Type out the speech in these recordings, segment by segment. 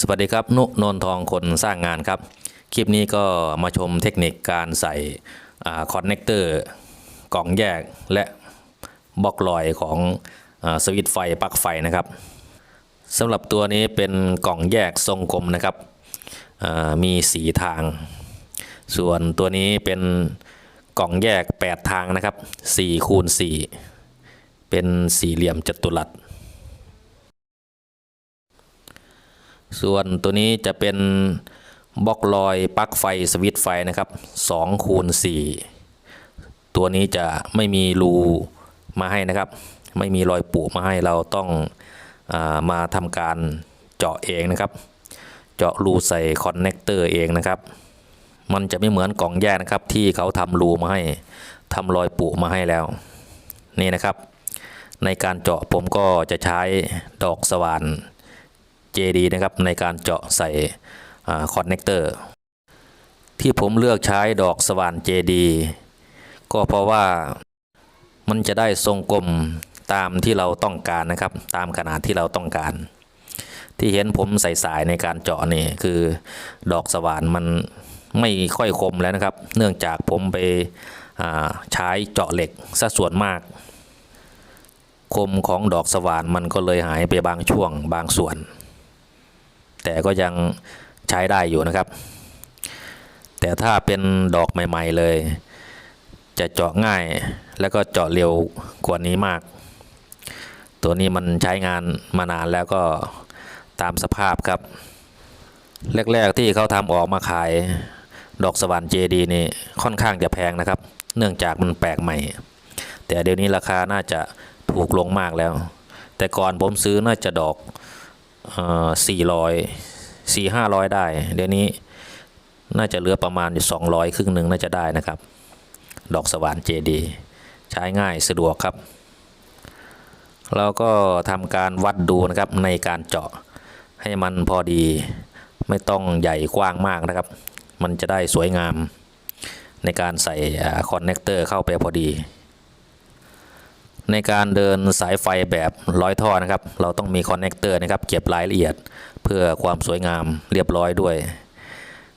สวัสดีครับ นุนนทองคนสร้างงานครับ คลิปนี้ก็มาชมเทคนิคการใส่คอนเนคเตอร์กล่องแยกและบล็อกลอยของอสวิตช์ไฟปลั๊กไฟนะครับสำหรับตัวนี้เป็นกล่องแยกทรงกลมนะครับมีสีทาง ส่วนตัวนี้เป็นกล่องแยก 8 ทางนะครับ4คูณ4เป็นสี่เหลี่ยมจัตุรัส ส่วนตัวนี้จะเป็นบล็อกลอยปลั๊กไฟสวิตไฟนะครับ2คูณ4ตัวนี้จะไม่มีรูมาให้นะครับ ไม่มีรอยปุมาให้เราต้องอามาทำการเจาะเองนะครับ เจาะรูใส่คอนเนคเตอร์เองนะครับ มันจะไม่เหมือนกล่องแยกนะครับ ที่เขาทำรูมาให้ทำรอยปุมาให้แล้ว นี่นะครับ ในการเจาะผมก็จะใช้ดอกสว่าน JD นะครับในการเจาะใส่คอนเนคเตอร์ที่ผมเลือกใช้ดอกสว่าน JD ก็เพราะว่ามันจะได้ทรงกลมตามที่เราต้องการนะครับ ตามขนาดที่เราต้องการ ที่เห็นผมใส่สายในการเจาะนี่คือดอกสว่านมันไม่ค่อยคมแล้วนะครับ เนื่องจากผมไปใช้เจาะเหล็กซะส่วนมาก คมของดอกสว่านมันก็เลยหายไปบางช่วงบางส่วน แต่ก็ยังใช้ได้อยู่นะครับ แต่ถ้าเป็นดอกใหม่ ๆ เลย จะเจาะง่ายแล้วก็เจาะเร็วกว่านี้มาก ตัวนี้มันใช้งานมานานแล้วก็ตามสภาพครับ แรก ๆ ที่เขาทำออกมาขายดอกสว่านเจดีนี่ค่อนข้างจะแพงนะครับ เนื่องจากมันแปลกใหม่ แต่เดี๋ยวนี้ราคาน่าจะถูกลงมากแล้ว แต่ก่อนผมซื้อน่าจะดอก สี่ร้อยสี่ห้าร้อยได้ เดี๋ยวนี้น่าจะเหลือประมาณอยู่สองร้อยครึ่งหนึ่งน่าจะได้นะครับ ดอกสว่านเจดีใช้ง่ายสะดวกครับเราก็ทำการวัดดูนะครับในการเจาะให้มันพอดีไม่ต้องใหญ่กว้างมากนะครับ มันจะได้สวยงามในการใส่คอนเนคเตอร์เข้าไปพอดี ในการเดินสายไฟแบบร้อยท่อนะครับ เราต้องมีคอนเนคเตอร์นะครับ เก็บรายละเอียดเพื่อความสวยงามเรียบร้อยด้วย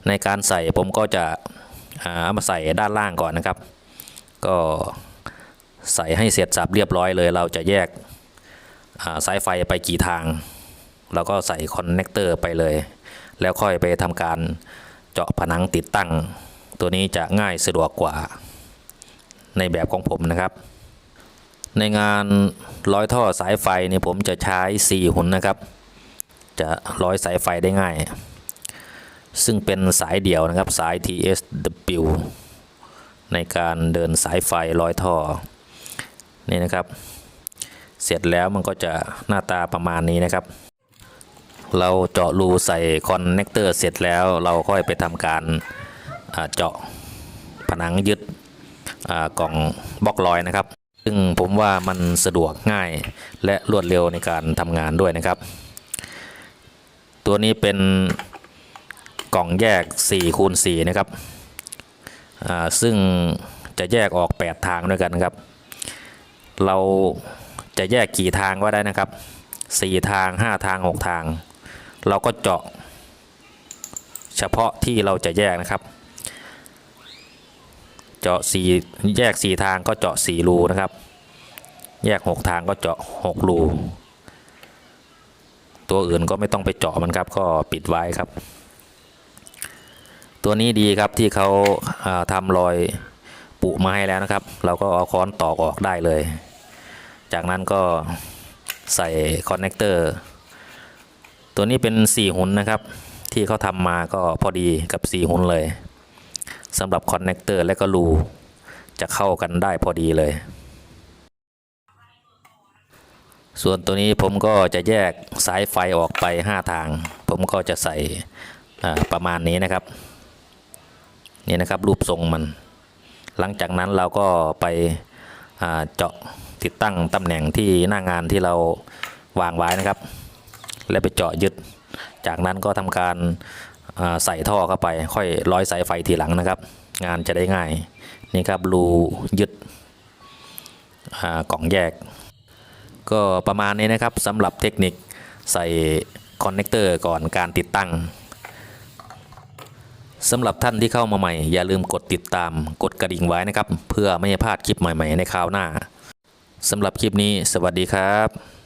ในการใส่ผมก็จะเอามาใส่ด้านล่างก่อนนะครับ ก็ใส่ให้เสร็จสับเรียบร้อยเลย เราจะแยกสายไฟไปกี่ทางเราก็ใส่คอนเนคเตอร์ไปเลย แล้วค่อยไปทำการเจาะผนังติดตั้ง ตัวนี้จะง่ายสะดวกกว่าในแบบของผมนะครับ ในงานร้อยท่อสายไฟเนี่ยผมจะใช้4หุ่นนะครับ จะร้อยสายไฟได้ง่าย ซึ่งเป็นสายเดี่ยวนะครับสาย TSW ในการเดินสายไฟร้อยท่อนี่นะครับ เสร็จแล้วมันก็จะหน้าตาประมาณนี้นะครับ เราเจาะรูใส่คอนเนคเตอร์เสร็จแล้วเราค่อยไปทำการเจาะผนังยึดกล่องบล็อกลอยนะครับ ซึ่งผมว่ามันสะดวกง่ายและรวดเร็วในการทำงานด้วยนะครับ ตัวนี้เป็นกล่องแยก4คูณ4นะครับซึ่งจะแยกออก 8 ทางด้วยกันครับ เราจะแยกกี่ทางก็ได้นะครับ 4 ทาง 5 ทาง 6 ทาง เราก็เจาะเฉพาะที่เราจะแยกนะครับ เจาะสี่แยกสี่ทางก็เจาะสี่รูนะครับ แยกหกทางก็เจาะหกรู ตัวอื่นก็ไม่ต้องไปเจาะมันครับ ก็ปิดไว้ครับ ตัวนี้ดีครับที่เขาาทำรอยปุมาให้แล้วนะครับ เราก็เอาค้อนตอกออกได้เลย จากนั้นก็ใส่คอนเนคเตอร์ตัวนี้เป็น 4 หุ่นนะครับ ที่เขาทำมาก็พอดีกับ 4 หุ่นเลย สำหรับคอนเนคเตอร์และก็รูจะเข้ากันได้พอดีเลย ส่วนตัวนี้ผมก็จะแยกสายไฟออกไป 5 ทาง ผมก็จะใส่ประมาณนี้นะครับ นี่นะครับรูปทรงมัน หลังจากนั้นเราก็ไปเจาะติดตั้งตำแหน่งที่หน้างานที่เราวางไว้นะครับ และไปเจาะยึด จากนั้นก็ทำการ ใส่ท่อเข้าไป ค่อยร้อยสายไฟทีหลังนะครับ งานจะได้ง่ายนี่ครับรูยึดกล่องแยก ก็ประมาณนี้นะครับสำหรับเทคนิคใส่คอนเนคเตอร์ก่อนการติดตั้งสำหรับท่านที่เข้ามาใหม่ อย่าลืมกดติดตามกดกระดิ่งไว้นะครับ เพื่อไม่ให้พลาดคลิปใหม่ ๆ ในคราวหน้าสำหรับคลิปนี้สวัสดีครับ